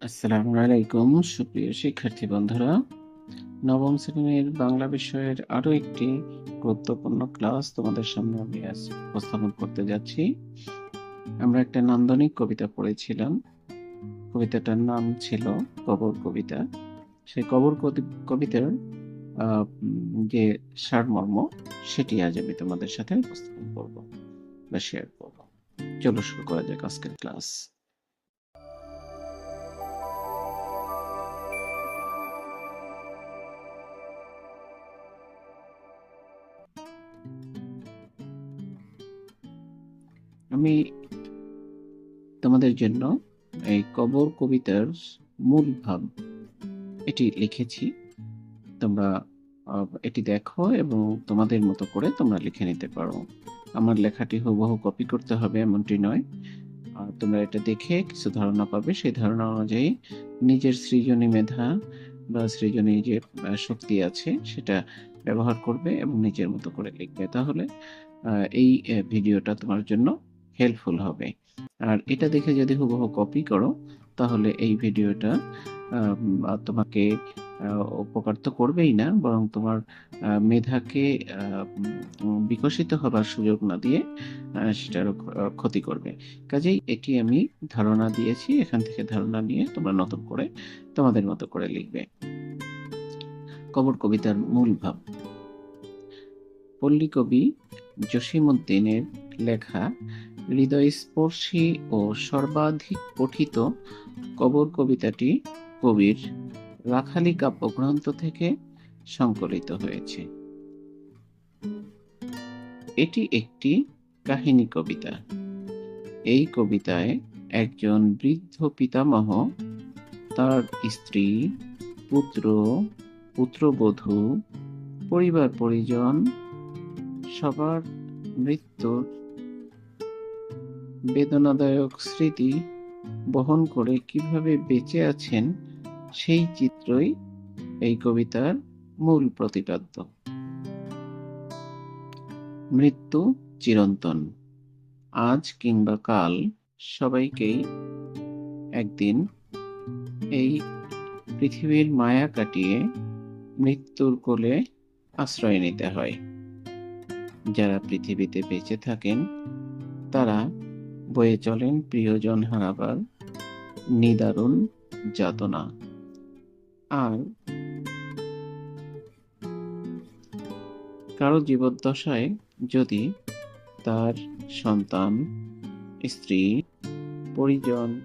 আসসালামু আলাইকুম, সুপ্রিয় শিক্ষার্থী বন্ধুরা। নবম শ্রেণির বাংলা বিষয়ের আরও একটি গুরুত্বপূর্ণ ক্লাস তোমাদের সামনে আমি আজ উপস্থাপন করতে যাচ্ছি। আমরা একটা নান্দনিক কবিতা পড়েছিলাম। কবিতাটার নাম ছিল কবর কবিতা। সেই কবর কবি- কবিতার যে সারমর্ম, সেটি আজ আমি তোমাদের সাথে উপস্থাপন করব বা শেয়ার করব। চলো শুরু করা যাক আজকের ক্লাস আমি তোমাদের জন্য এই কবর কবিতার মূল ভাব এটি লিখেছি। তোমরা এটি দেখো এবং তোমাদের মতো করে তোমরা লিখে নিতে পারো। আমার লেখাটি হুবহু কপি করতে হবে এমনটি নয়। তোমরা এটা দেখে কিছু ধারণা পাবে। সেই ধারণা অনুযায়ী নিজের সৃজনী মেধা বা সৃজনী যে শক্তি আছে সেটা ব্যবহার করবে এবং নিজের মতো করে লিখবে। তাহলে এই ভিডিওটা তোমার জন্য হেল্পফুল হবে। আর এটা দেখে যদি হুবহু কপি করো, তাহলে এই ভিডিওটা তোমাকে উপকার তো করবেই না, বরং তোমার মেধাকে বিকশিত হবার সুযোগ না দিয়ে সেটারও ক্ষতি করবে। কাজেই এটি আমি ধারণা দিয়েছি, এখান থেকে ধারণা নিয়ে তোমরা নতুন করে তোমাদের মতো করে লিখবে। কবর কবিতার মূল ভাব। পল্লী কবি জসিমউদ্দিনের লেখা, হৃদয়স্পর্শী ও সর্বাধিক পঠিত কবর কবিতাটি কবির রাখালি কাব্যগ্রন্থ থেকে সংকলিত হয়েছে। এটি একটি কাহিনী কবিতা। এই কবিতায় একজন বৃদ্ধ পিতামহ, তার স্ত্রী, পুত্র, পুত্রবধূ, পরিবার পরিজন, সবার মৃত্যুর বেদনাদায়ক স্মৃতি বহন করে কীভাবে বেঁচে আছেন সেই চিত্রই এই কবিতার মূল প্রতিপাদ্য। মৃত্যু চিরন্তন। আজ কিংবা কাল সবাইকেই একদিন এই পৃথিবীর মায়া কাটিয়ে মৃত্যুর কোলে আশ্রয় নিতে হয়। যারা পৃথিবীতে বেঁচে থাকেন, তারা বয়ে চলেন প্রিয়জন হারাবার নিদারুণ যাতনা। আর কারও জীবদ্দশায় যদি তার সন্তান, স্ত্রী, পরিজন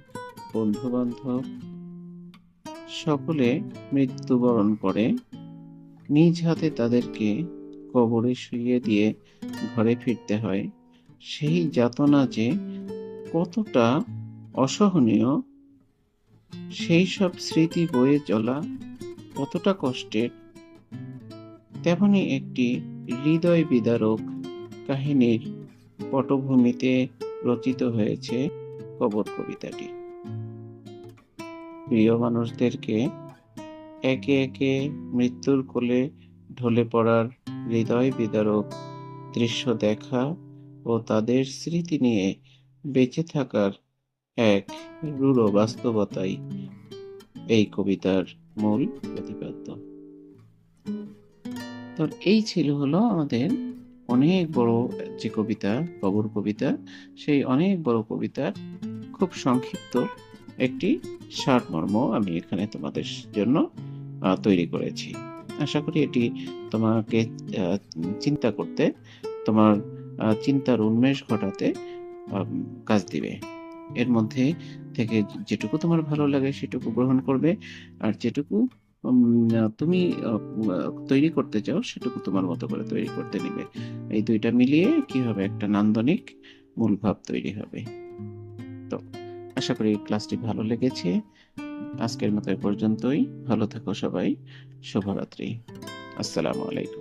বন্ধু বান্ধব সকলে মৃত্যুবরণ করে, নিজ হাতে তাদেরকে কবরে শুইয়ে দিয়ে ঘরে ফিরতে হয়, সেই যাতনা যে কতটা অসহনীয় সেই সব স্মৃতি বয়ে চলা কতটা কষ্টের? তেমনি একটি হৃদয় বিদারক কাহিনীর পটভূমিতে রচিত হয়েছে কবর কবিতাটি। প্রিয় মানুষদেরকে একে একে মৃত্যুর কোলে ঢলে পড়ার হৃদয় বিদারক দৃশ্য দেখা ও তাদের স্মৃতি নিয়ে বেঁচে থাকার এক রূঢ় বাস্তবতাই এই কবিতার মূল প্রতিপাদ্য। তো এই ছিল হলো আমাদের অনেক বড় যে কবিতা কবর কবিতা, সেই অনেক বড় কবিতার খুব সংক্ষিপ্ত একটি সারমর্ম আমি এখানে তোমাদের জন্য তৈরি করেছি। আশা করি এটি তোমাকে চিন্তা করতে, তোমার চিন্তার উন্মেষ ঘটাতে কাজ দিবে। এর মধ্যে থেকে যেটুকু তোমার ভালো লাগে সেটুকু গ্রহণ করবে। আর যেটুকু তুমি তৈরি করতে চাও সেটুকু তোমার মতো করে তৈরি করতে নিবে। এই দুইটা মিলিয়ে কি হবে? একটা নান্দনিক মূল ভাব তৈরি হবে। তো, আশা করি ক্লাসটি ভালো লেগেছে। আজকের মতো এ পর্যন্তই। ভালো থাকো সবাই। শুভরাত্রি। আসসালামু আলাইকুম।